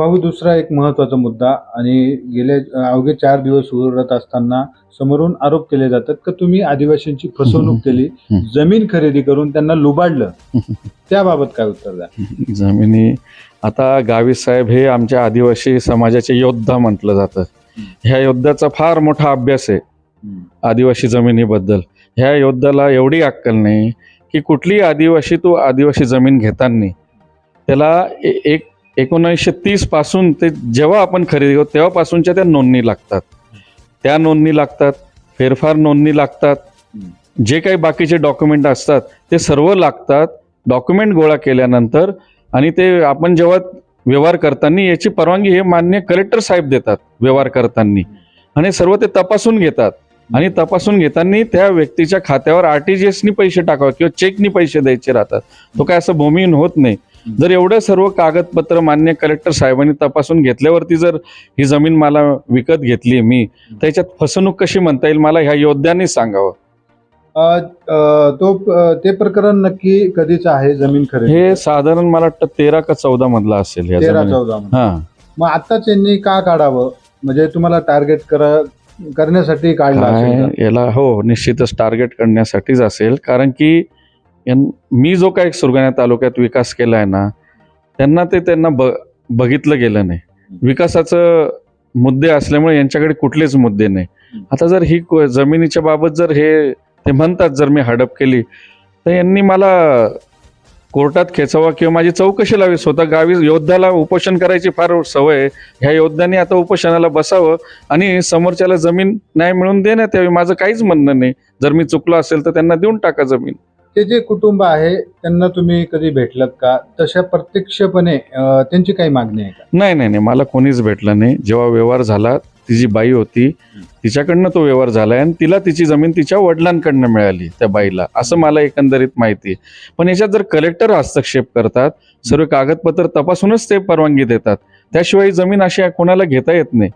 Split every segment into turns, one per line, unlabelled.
भाऊ दुसरा एक महत्त्वाचा मुद्दा आणि गेले अवघे चार दिवस उरत असताना समोरून आरोप केले जातात की तुम्ही आदिवासींची फसवणूक केली. जमीन खरेदी करून त्यांना लुबाडलं. त्याबाबत काय उत्तर द्या?
जमिनी आता गावी साहेब हे आमच्या आदिवासी समाजाचे योद्धा म्हटलं जातं. ह्या योद्ध्याचा फार मोठा अभ्यास आहे आदिवासी जमिनीबद्दल. ह्या योद्ध्याला एवढी अक्कल नाही की कुठलीही आदिवासी तो आदिवासी जमीन घेताना त्याला एक एकोणीसशे तीसपासून ते जेव्हा आपण खरेदी करतो तेव्हापासूनच्या त्या नोंदणी लागतात. त्या नोंदणी लागतात फेरफार नोंदणी लागतात जे काही बाकीचे डॉक्युमेंट असतात ते सर्व लागतात. डॉक्युमेंट गोळा केल्यानंतर आणि ते आपण जेव्हा व्यवहार करताना याची परवानगी हे मान्य कलेक्टर साहेब देतात व्यवहार करताना. आणि सर्व ते तपासून घेतात. आणि तपासून घेताना त्या व्यक्तीच्या खात्यावर आर टी जी एसनी पैसे टाकावे किंवा चेकनी पैसे द्यायचे राहतात. तो काय असं भूमिहीन होत नाही. जर एवढं सर्व कागदपत्र मान्य कलेक्टर साहेबांनी तपासून घेतल्यावरती जर ही जमीन मला विकत घेतली मी त्याच्यात फसवणूक कशी म्हणता येईल? मला ह्या योद्ध्यांनी सांगावं.
तो ते प्रकरण नक्की कधीच आहे जमीन खरेदी?
हे साधारण मला वाटतं तेरा का चौदा मधला असेल या
तेरा
जमिनी
चौदा.
हा.
मग आताच यांनी का काढावं? म्हणजे तुम्हाला टार्गेट करा करण्यासाठी काढलं?
काय याला हो निश्चितच टार्गेट करण्यासाठीच असेल. कारण की मी जो काही सुरगाणा तालुक्यात विकास केला आहे ना त्यांना ते त्यांना ब बघितलं गेलं नाही. विकासाचं मुद्दे असल्यामुळे यांच्याकडे कुठलेच मुद्दे नाही. आता जर ही को- जमिनीच्या बाबत जर हे ते म्हणतात जर मी हडप केली तर यांनी मला कोर्टात खेचावा किंवा माझी चौकशी लावी. स्वतः गावी योद्ध्याला उपोषण करायची फार सवय आहे. ह्या योद्ध्याने आता उपोषणाला बसावं आणि समोरच्याला जमीन न्याय मिळवून देण्यात यावी. माझं काहीच म्हणणं नाही. जर मी चुकलो असेल तर त्यांना देऊन टाका जमीन.
ते जे कुटुंब आहे त्यांना तुम्ही कधी भेटलात का? तशा प्रत्यक्षपणे अ, त्यांची काही मागणी आहे का?
नाही नाही नाही. मला कोणीच भेटलं नाही. जेव्हा व्यवहार झाला ती जी बाई होती तिच्याकडनं तो व्यवहार झाला आणि तिला तिची जमीन तिच्या वडिलांकडनं मिळाली त्या बाईला. असं मला एकंदरीत माहिती आहे. पण याच्यात जर कलेक्टर हस्तक्षेप करतात सर्व कागदपत्र तपासूनच ते परवानगी देतात. त्याशिवाय ही जमीन अशी कोणाला घेता येत नाही.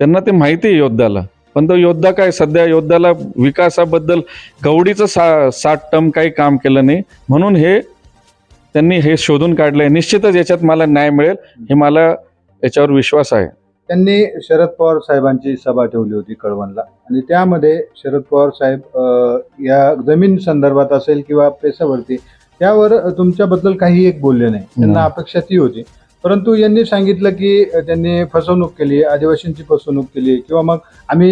त्यांना ते माहिती आहे योद्ध्याला. पण तो योद्धा काय सध्या योद्ध्याला विकासाबद्दल कवडीचं सा साठ टम काही काम केलं नाही. म्हणून हे त्यांनी हे शोधून काढलंय. निश्चितच याच्यात मला न्याय मिळेल हे मला याच्यावर विश्वास आहे.
त्यांनी शरद पवार साहेबांची सभा ठेवली होती कळवणला. आणि त्यामध्ये शरद पवार साहेब या जमीन संदर्भात असेल किंवा पेशावरती त्यावर तुमच्याबद्दल काही एक बोलले नाही. त्यांना. अपेक्षा ती होती. परंतु यांनी सांगितलं की त्यांनी फसवणूक केली आदिवासींची फसवणूक केली किंवा मग आम्ही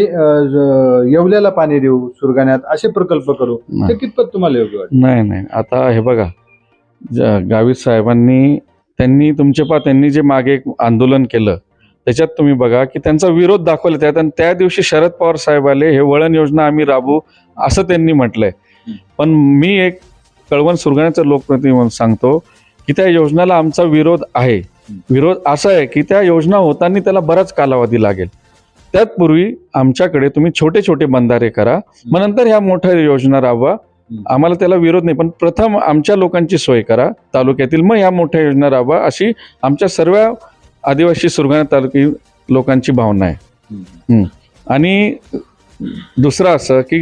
येवल्याला पाणी देऊ सुरगाण्यात असे प्रकल्प करू. ते कितपत तुम्हाला योग्य वाटतं?
नाही नाही. आता हे बघा गावित साहेबांनी त्यांनी तुमचे पा त्यांनी जे मागे एक आंदोलन केलं त्याच्यात तुम्ही बघा की त्यांचा विरोध दाखवला. त्यात आणि त्या दिवशी शरद पवार साहेब आले हे वळण योजना आम्ही राबवू असं त्यांनी म्हटलंय. पण मी एक कळवण सुरगाण्याचा लोकप्रतिनिधी म्हणून सांगतो की त्या योजनेला आमचा विरोध आहे. विरोध असा आहे की त्या योजना होताना त्याला बराच कालावधी लागेल. त्यातपूर्वी आमच्याकडे तुम्ही छोटे छोटे बंधारे करा. मग नंतर ह्या मोठ्या योजना राबवा. आम्हाला त्याला विरोध नाही पण प्रथम आमच्या लोकांची सोय करा. तालुक्यातील मग ह्या मोठ्या योजना राबवा अशी आमच्या सर्व आदिवासी सुरगाणा तालुकी लोकांची भावना आहे. आणि दुसरं असं की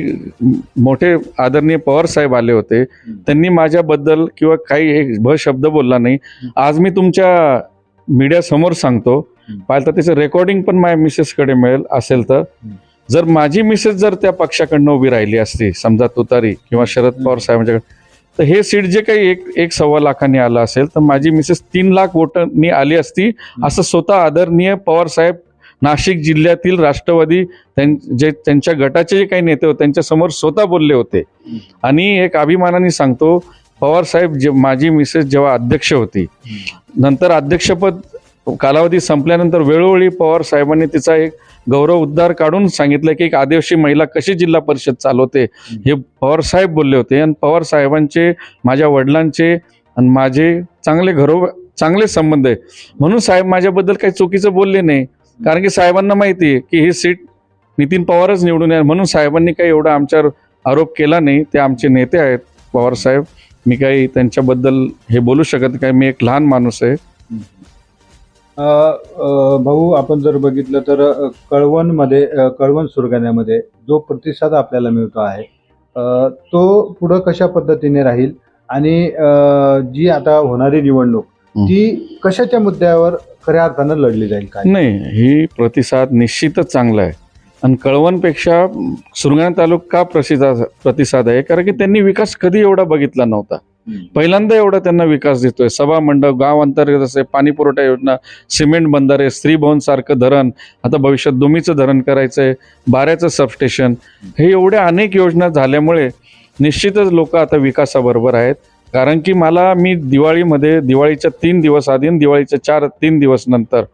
मोठे आदरणीय पवार साहेब आले होते. त्यांनी माझ्याबद्दल किंवा काही एक भ शब्द बोलला नाही. आज मी तुमच्या मीडिया समोर सांगतो पाहिलं तर त्याचं रेकॉर्डिंग पण माझ्या मिसेसकडे मिळेल असेल तर. जर माझी मिसेस जर त्या पक्षाकडनं उभी राहिली असती समजा तुतारी किंवा शरद पवार साहेबांच्याकडे तर हे सीट जे काही एक एक सव्वा लाखांनी आलं असेल तर माझी मिसेस तीन लाख वोटांनी आली असती असं स्वतः आदरणीय पवार साहेब नाशिक जिल्ह्यातील राष्ट्रवादी त्यां- जे त्यांच्या गटाचे जे काही नेते होते त्यांच्यासमोर स्वतः बोलले होते. आणि एक अभिमानाने सांगतो पवार साहेब जे माझी मिसेस जेव्हा अध्यक्ष होती नंतर अध्यक्षपद कालावधी संपल्यानंतर वेळोवेळी पवार साहेबांनी तिचा एक गौरव उद्धार काढून सांगितलं की एक आदिवासी महिला कशी जिल्हा परिषद चालवते हे पवार साहेब बोलले होते. आणि पवार साहेबांचे माझ्या वडिलांचे आणि माझे चांगले घरो चांगले संबंध आहे. म्हणून साहेब माझ्याबद्दल काही चुकीचं बोलले नाही. कारण की साहेबांना माहिती आहे की ही सीट नितीन पवारच निवडून येणार. म्हणून साहेबांनी काही एवढा आमच्यावर आरोप केला नाही. ते आमचे नेते आहेत. पवार साहेब मी काही त्यांच्याबद्दल हे बोलू शकत नाही, कारण मी एक लहान माणूस आहे.
भाऊ आपण जर बघितलं तर कळवणमध्ये कळवण सुरगाण्यामध्ये जो प्रतिसाद आपल्याला मिळतो आहे तो पुढं कशा पद्धतीने राहील आणि अ, जी आता होणारी निवडणूक
हं.
ती कशाच्या मुद्द्यावर खऱ्या अर्थानं लढली जाईल काय?
नाही ही प्रतिसाद निश्चितच चांगला आहे. आणि कळवणपेक्षा सुरगाणा तालुका प्रसिद्ध प्रतिसाद आहे? कारण की त्यांनी विकास कधी एवढा बघितला नव्हता. पहिल्यांदा एवढा त्यांना विकास दिसतोय. सभा मंडप गाव अंतर्गत असे पाणी पुरवठा योजना सिमेंट बंधारे स्त्री भवन सारखं धरण आता भविष्यात दुमीचं धरण करायचंय बाऱ्याचं सबस्टेशन हे एवढ्या अनेक योजना झाल्यामुळे निश्चितच लोक आता विकासाबरोबर आहेत. कारण की मला मी दिवाळीमध्ये दिवाळीच्या तीन दिवस आधी दिवाळीच्या चार तीन दिवस नंतर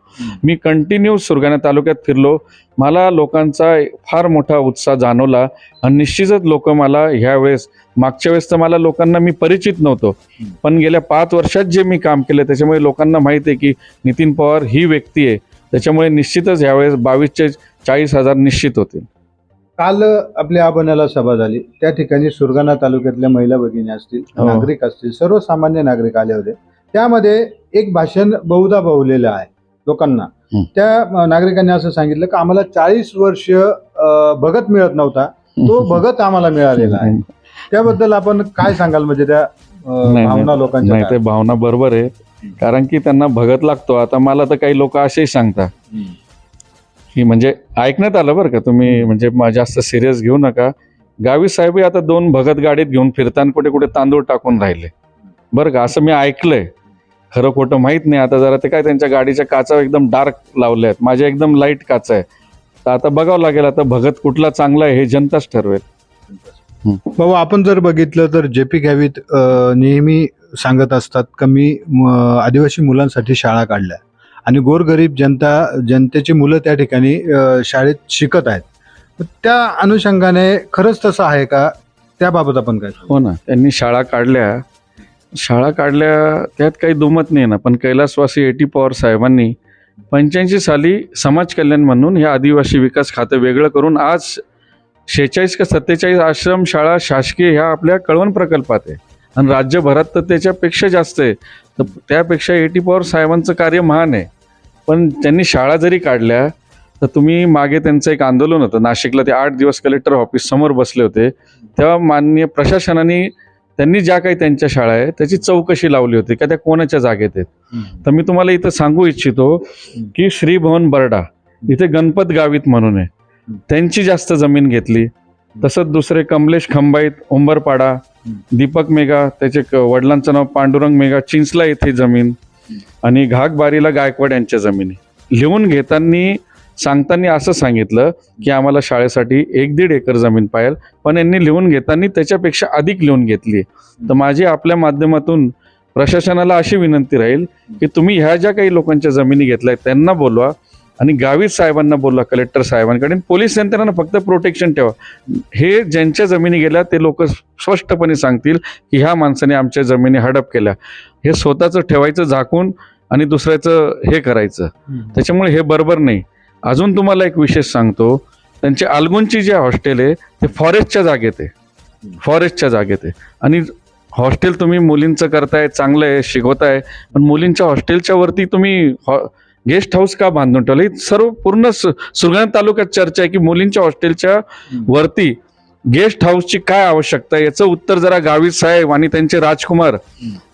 मी कंटिन्यू सुरगाणा तालुक्यात फिरलो. मला लोकांचा फार मोठा उत्साह जाणवला आणि निश्चितच लोक मला ह्यावेळेस मागच्या वेळेस तर मला लोकांना मी परिचित नव्हतो. पण गेल्या पाच वर्षात जे मी काम केलं त्याच्यामुळे लोकांना माहिती आहे की नितीन पवार ही व्यक्ती आहे. त्याच्यामुळे निश्चितच ह्यावेळेस बावीसचे चाळीस हजार निश्चित होतील.
काल आपल्या आबण्याला सभा झाली. त्या ठिकाणी सुरगाणा तालुक्यातल्या महिला भगिनी असतील
हो.
नागरिक असतील सर्वसामान्य नागरिक आले होते. त्यामध्ये एक भाषण बहुधा बहुलेलं आहे लोकांना.
हं.
त्या नागरिकांनी असं सांगितलं की आम्हाला चाळीस वर्ष अं, भगत मिळत नव्हता. तो भगत आम्हाला मिळालेला आहे. त्याबद्दल आपण काय सांगाल म्हणजे त्या अं,
नाही,
भावना लोकांच्या
नाही ते
काय?
भावना बरोबर आहे. कारण की त्यांना भगत लागतो. आता मला तर काही लोक असेही सांगता
हं.
की म्हणजे ऐकण्यात आलं बरं का तुम्ही म्हणजे म- जास्त सिरियस घेऊ नका. गावी साहेबही आता दोन भगत गाडीत घेऊन फिरताना कुठे कुठे तांदूळ टाकून राहिले. बरं का असं मी ऐकलंय. खरं खोटं माहीत नाही आता जरा ते काय त्यांच्या गाडीच्या काचा एकदम डार्क लावल्या आहेत. माझ्या एकदम लाइट काचा आहे. तर आता बघावं लागेल आता भगत कुठला चांगला आहे हे जनताच ठरवेल.
भाऊ आपण जर बघितलं तर जे पी गॅवित अ, नेहमी सांगत असतात कमी म, आदिवासी मुलांसाठी शाळा काढल्या. आणि गोरगरीब जनता जनतेची मुलं त्या ठिकाणी शाळेत शिकत आहेत. त्या अनुषंगाने खरंच तसं आहे का? त्याबाबत आपण काय
हो ना. त्यांनी शाळा काढल्या. शाळा काढल्या त्यात काही दुमत नाही ना. पण कैलासवासी एटी पवार साहेबांनी पंच्याऐंशी साली समाज कल्याण म्हणून हे आदिवासी विकास खातं वेगळं करून आज शेहेचाळीस का सत्तेचाळीस आश्रम शाळा शासकीय ह्या आपल्या कळवण प्रकल्पात आहे. आणि राज्यभरात तर त्याच्यापेक्षा जास्त आहे. तर त्यापेक्षा एटी पवार साहेबांचं कार्य महान आहे. पण त्यांनी शाळा जरी काढल्या तर तुम्ही मागे त्यांचं एक आंदोलन होतं. नाशिकला ते आठ दिवस कलेक्टर ऑफिस समोर बसले होते. तेव्हा माननीय प्रशासनाने त्यांनी ज्या काही त्यांच्या शाळा आहे त्याची चौकशी लावली होती. का त्या कोणाच्या जागेत आहेत? तर मी तुम्हाला इथं सांगू इच्छितो की श्रीभवन बर्डा इथे गणपत गावित म्हणून आहे. त्यांची जास्त जमीन घेतली. तसंच दुसरे कमलेश खंबाईत उंबरपाडा दीपक मेघा त्याचे क- वडिलांचं नाव पांडुरंग मेघा चिंचला येथे जमीन आणि घागबारीला गायकवाड यांच्या जमिनी. लिहून घेताना सांगताना असं सांगितलं की आम्हाला शाळेसाठी एक दीड एकर जमीन पाहिजे पण यांनी लिहून घेताना त्याच्यापेक्षा अधिक लिहून घेतली तर माझी आपल्या माध्यमातून प्रशासनाला अशी विनंती राहील की तुम्ही ह्या ज्या काही लोकांच्या जमिनी घेतल्या आहेत त्यांना बोलवा. आणि गावित साहेबांना बोलवा कलेक्टर साहेबांकडे. पोलीस यंत्रणा फक्त प्रोटेक्शन ठेवा. हे ज्यांच्या जमिनी गेल्या ते लोक स्पष्टपणे सांगतील की ह्या माणसाने आमच्या जमिनी हडप केल्या. हे स्वतःचं ठेवायचं झाकून आणि दुसऱ्याचं हे करायचं. त्याच्यामुळे हे बरोबर नाही. अजून तुम्हाला एक विशेष सांगतो. त्यांचे आलगुंची जे हॉस्टेल आहे ते फॉरेस्टच्या जागेत आहे. फॉरेस्टच्या जागेत आहे. आणि हॉस्टेल तुम्ही मुलींचं करताय चांगलं आहे शिकवताय पण मुलींच्या हॉस्टेलच्या वरती तुम्ही गेस्ट हाऊस का बांधून ठेवलं? ही सर्व पूर्ण सुरगाणा तालुक्यात चर्चा आहे की मुलींच्या हॉस्टेलच्या वरती गेस्ट हाऊसची काय आवश्यकता आहे? याचं उत्तर जरा गावित साहेब आणि त्यांचे राजकुमार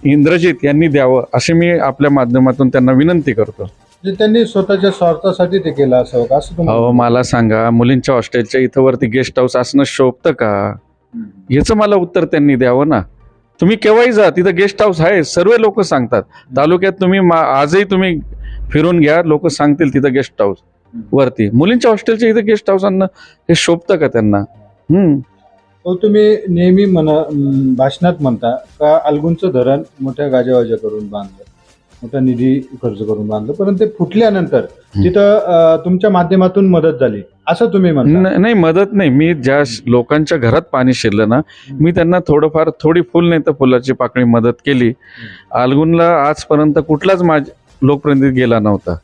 इंद्रजित यांनी द्यावं अशी मी आपल्या माध्यमातून त्यांना विनंती करतो.
म्हणजे त्यांनी स्वतःच्या स्वार्थासाठी ते केलं असावं का असं
अहो मला सांगा मुलींच्या हॉस्टेलच्या इथं वरती गेस्ट हाऊस असणं शोभतं का? याचं मला उत्तर त्यांनी द्यावं ना. तुम्ही केव्हाही जा तिथं गेस्ट हाऊस आहे सर्व लोक सांगतात. तालुक्यात तुम्ही आजही तुम्ही फिरून घ्या लोक सांगतील तिथं गेस्ट हाऊस वरती. मुलींच्या हॉस्टेलच्या इथं गेस्ट हाऊस आणणं हे शोभतं का त्यांना? हम्म.
तुम्ही नेहमी म्हणा भाषणात म्हणता का अलगुंचं धरण मोठ्या गाजावाजा करून बांधलं मोठा निधी खर्च करून बांधलं परंतु ते फुटल्यानंतर तिथं तुमच्या माध्यमातून मदत झाली. असं तुम्ही म्हणता?
नाही मदत नाही. मी ज्या लोकांच्या घरात पाणी शिरलं ना मी त्यांना थोडंफार थोडी फुल नाही तर फुलाची पाकळी मदत केली. आलगुनला आजपर्यंत कुठलाच माझ लोकप्रतिनिधी गेला नव्हता.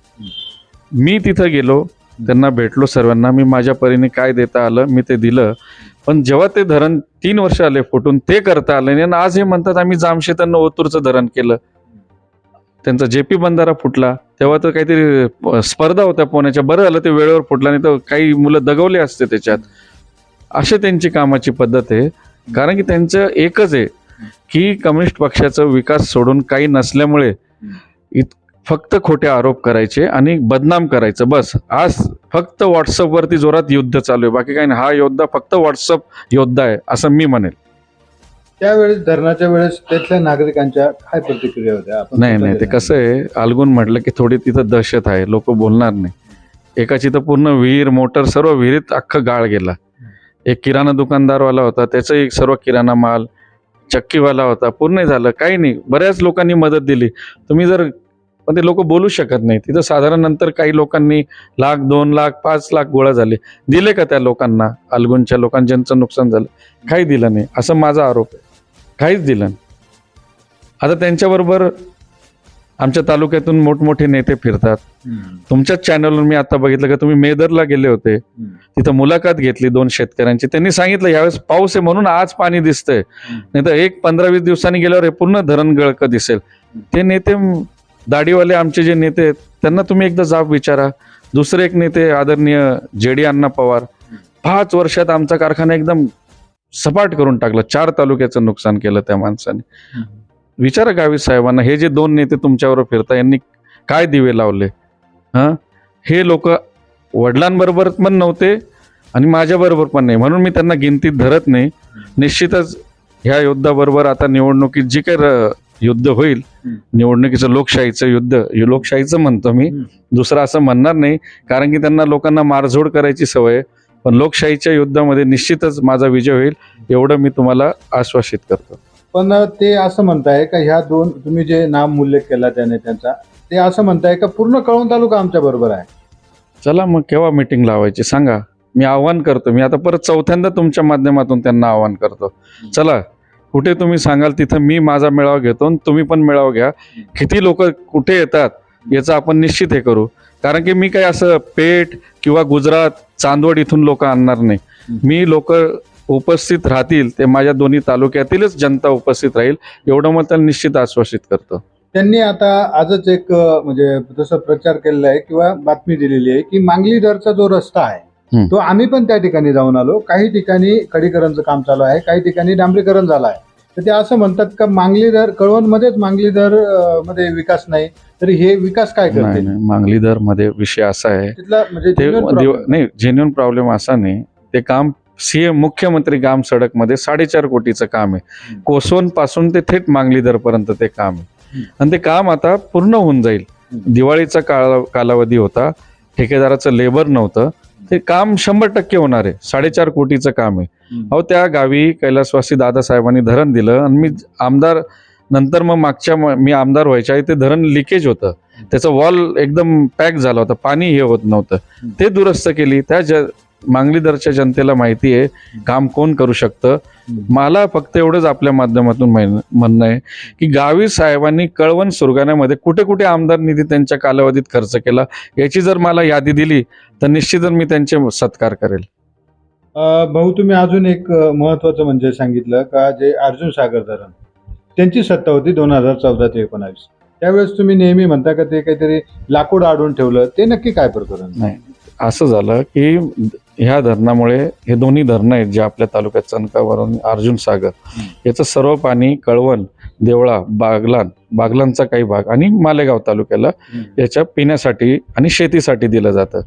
मी तिथं गेलो त्यांना भेटलो सर्वांना मी माझ्या परीने काय देता आलं मी ते दिलं. पण जेव्हा ते धरण तीन वर्ष आले फुटून ते करता आलं नाही. आणि आज हे म्हणतात आम्ही जामशेतांना ओतूरचं धरण केलं. त्यांचा जेपी बंधारा फुटला तेव्हा तर काहीतरी स्पर्धा होत्या पोहण्याच्या. बरं झालं ते वेळेवर फुटला नाही तर काही मुलं दगवले असते त्याच्यात. अशी त्यांची कामाची पद्धत आहे. कारण की त्यांचं एकच आहे की कम्युनिस्ट पक्षाचा विकास सोडून काही नसल्यामुळे इत फक्त खोटे आरोप करायचे आणि बदनाम करायचं. बस. आज फक्त व्हॉट्सअपवरती जोरात युद्ध चालू आहे. बाकी काही नाही. हा योद्धा फक्त व्हॉट्सअप योद्धा आहे असं मी म्हणेल.
त्यावेळेस धरणाच्या वेळेस तिथल्या नागरिकांच्या काय प्रतिक्रिया होत्या?
नाही नाही. ते कसं आहे अलगून म्हटलं की थोडी तिथं दहशत आहे. लोक बोलणार नाही. एकाची तर पूर्ण विहीर मोटर सर्व विहिरीत अख्खं गाळ गेला. एक किराणा दुकानदारवाला होता. त्याचं एक सर्व किराणा माल चक्कीवाला होता. पूर्ण झालं. काही नाही. बऱ्याच लोकांनी मदत दिली. तुम्ही जर पण ते लोक बोलू शकत नाही तिथं साधारण नंतर काही लोकांनी लाख दोन लाख पाच लाख गोळा झाले. दिले का त्या लोकांना? अलगुनच्या लोकांना ज्यांचं नुकसान झालं. काही दिलं नाही. असं माझा आरोप आहे. काहीच दिलं नाही. आता त्यांच्याबरोबर आमच्या तालुक्यातून मोठमोठे नेते फिरतात. तुमच्याच चॅनलवर मी आता बघितलं का तुम्ही मेदरला गेले होते. तिथं मुलाखत घेतली दोन शेतकऱ्यांची. त्यांनी सांगितलं यावेळेस पाऊस आहे म्हणून आज पाणी दिसतंय. नाही तर एक पंधरा वीस दिवसांनी गेल्यावर हे पूर्ण धरण गळकं दिसेल ते नेते दाढीवाले आमचे जे नेते आहेत त्यांना तुम्ही एकदा जाब विचारा. दुसरे एक नेते आदरणीय जे डी अण्णा पवार पाच वर्षात आमचा कारखाना एकदम सपाट करून टाकला. चार तालुक्याचं नुकसान केलं त्या माणसाने. विचारा गावी साहेबांना हे जे दोन नेते तुमच्यावर फिरता यांनी काय दिवे लावले? हां? हे लोक वडिलांबरोबर पण नव्हते आणि माझ्याबरोबर पण नाही. म्हणून मी त्यांना गिनतीत धरत नाही. निश्चितच ह्या युद्धाबरोबर आता निवडणुकीत जी काही युद्ध होईल. निवडणुकीचं लोकशाहीचं युद्ध हे लोकशाहीचं म्हणतो मी. दुसरं असं म्हणणार नाही कारण की त्यांना लोकांना मारझोड करायची सवय आहे. पण लोकशाहीच्या युद्धामध्ये निश्चितच माझा विजय होईल एवढं मी तुम्हाला आश्वासित करतो.
पण ते असं म्हणताय का ह्या दोन तुम्ही जे नाम उल्लेख केला त्या नेत्यांचा ते असं म्हणताय का पूर्ण कळवण तालुका आमच्या बरोबर आहे?
चला मग केव्हा मीटिंग लावायची सांगा. मी आव्हान करतो. मी आता परत चौथ्यांदा तुमच्या माध्यमातून त्यांना आव्हान करतो. चला कुठे तुम्ही सांगाल तिथं मी माझा मेळावा घेतो आणि तुम्ही पण मेळावा घ्या. किती लोक कुठे येतात याचं आपण निश्चित हे करू. कारण की मी काही असं पेठ किंवा गुजरात चांदवड इथून लोक आणणार नाही. मी लोक उपस्थित राहतील ते माझ्या दोन्ही तालुक्यातीलच जनता उपस्थित राहील एवढं मग त्यांना निश्चित आश्वासित करतो.
त्यांनी आता आजच एक म्हणजे जसं प्रचार केलेला आहे किंवा बातमी दिलेली आहे की मांगली दरचा जो रस्ता आहे तो आम्ही पण त्या ठिकाणी जाऊन आलो. काही ठिकाणी खडीकरणचं काम चालू आहे काही ठिकाणी डांबरीकरण झालं आहे. तर ते असं म्हणतात का मांगली दर कळवण मध्येच मांगली दरमध्ये विकास नाही तर हे विकास काय करते
नाही मांगलीधरमध्ये विषय असा आहे.
तिथला म्हणजे.
नाही जेन्युन प्रॉब्लेम असा नाही. ते काम सीएम मुख्यमंत्री ग्राम सडकमध्ये साडेचार कोटीचं काम आहे. कोसवणपासून ते थेट मांगलीधर पर्यंत ते काम आहे. आणि ते काम आता पूर्ण होऊन जाईल. दिवाळीचा कालावधी होता. ठेकेदाराचं लेबर नव्हतं. ते काम शंभर टक्के होणार आहे. साडेचार कोटीचं काम आहे. अहो त्या गावी कैलासवासी दादासाहेबांनी धरण दिलं आणि मी आमदार नंतर मग मागच्या म- मी आमदार व्हायच्या ते धरण लिकेज होतं. त्याचं वॉल एकदम पॅक झालं होतं. पाणी हे होत नव्हतं. ते दुरुस्त केली. त्या ज मांगलीदरच्या जनतेला माहिती आहे काम कोण करू शकतं? मला फक्त एवढंच आपल्या माध्यमातून म्हण- म्हणणं आहे की गावी साहेबांनी कळवण सुरगाण्यामध्ये कुठे कुठे आमदार निधी त्यांच्या कालावधीत खर्च केला याची जर मला यादी दिली तर निश्चितच मी त्यांचे सत्कार करेल.
भाऊ तुम्ही अजून एक महत्वाचं म्हणजे सांगितलं का जे अर्जुन सागर धरण. त्यांची सत्ता होती दोन हजार चौदा ते एकोणावीस. त्यावेळेस तुम्ही नेहमी म्हणता का ते काहीतरी लाकूड आडून ठेवलं ते नक्की काय प्रकरण?
नाही असं झालं की ह्या धरणामुळे हे दोन्ही धरणं आहेत जे आपल्या तालुक्यात चणकावरून अर्जुन सागर. याचं सर्व पाणी कळवण देवळा बागलान बागलांचा काही भाग आणि मालेगाव तालुक्याला याच्या पिण्यासाठी आणि शेतीसाठी दिलं जातं.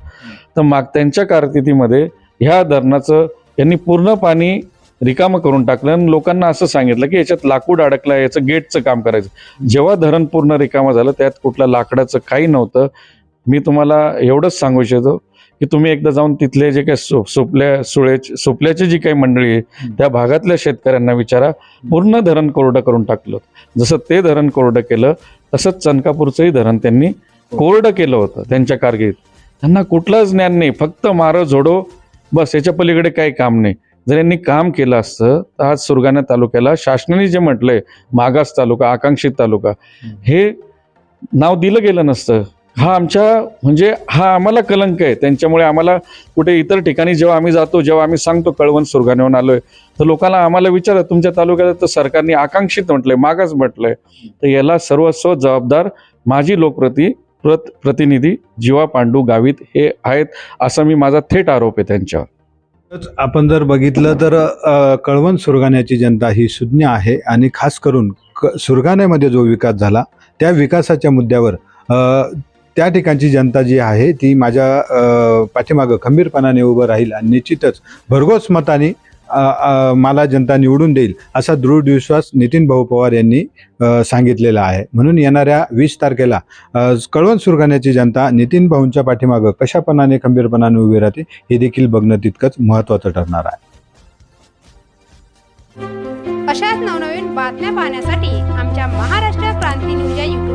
तर माग त्यांच्या कारकिर्दीमध्ये ह्या धरणाचं यांनी पूर्ण पाणी रिकामं करून टाकलं आणि लोकांना असं सांगितलं की याच्यात लाकूड अडकलं याचं गेटचं काम करायचं. जेव्हा धरण पूर्ण रिकामं झालं त्यात कुठलं लाकडाचं काही नव्हतं. मी तुम्हाला एवढंच सांगू इच्छितो की तुम्ही एकदा जाऊन तिथले जे काही सु सुपल्या सुळेचे सुपल्याची जी काही मंडळी आहे त्या भागातल्या शेतकऱ्यांना विचारा. पूर्ण धरण कोरडं करून टाकलं. जसं ते धरण कोरडं केलं तसंच चनकापूरचंही धरण त्यांनी कोरडं केलं होतं त्यांच्या कारगिरीत. त्यांना कुठलंच ज्ञान नाही. फक्त मारो झोडो बस याच्या पलीकडे काही काम नाही. जर यांनी काम केलं असतं तर आज सुरगाणा तालुक्याला शासनाने जे म्हटलंय मागास तालुका आकांक्षित तालुका हे नाव दिलं गेलं नसतं. हा आमच्या म्हणजे हा आम्हाला कलंक आहे. त्यांच्यामुळे आम्हाला कुठे इतर ठिकाणी जेव्हा आम्ही जातो जेव्हा आम्ही सांगतो कळवण सुरगाण्याहून आलोय तर लोकांना आम्हाला विचारा तुमच्या तालुक्यात तर सरकारने आकांक्षित म्हटलंय मागास म्हटलंय. तर याला सर्वस्व जबाबदार माझी लोकप्रती प्रत प्रतिनिधी जीवा पांडू गावित हे आहेत असा मी माझा थेट आरोप आहे त्यांच्यावर.
आपण जर बघितलं तर कळवण सुरगाण्याची जनता ही सुज्ञ आहे आणि खास करून क सुरगाण्यामध्ये जो विकास झाला त्या विकासाच्या मुद्द्यावर त्या ठिकाणची जनता जी आहे ती माझ्या पाठीमागं खंबीरपणाने उभं राहील आणि निश्चितच भरघोस मताने मला जनता निवडून देईल असा दृढ विश्वास नितीन भाऊ पवार यांनी सांगितलेला आहे. म्हणून येणाऱ्या वीस तारखेला कळवण सुरगाण्याची जनता नितीन भाऊंच्या पाठीमागं कशापणाने खंबीरपणाने उभी राहते हे देखील बघणं तितकंच महत्त्वाचं ठरणार आहे.
अशाच नवनवीन बातम्या पाहण्यासाठी आमच्या महाराष्ट्र क्रांती न्यूज या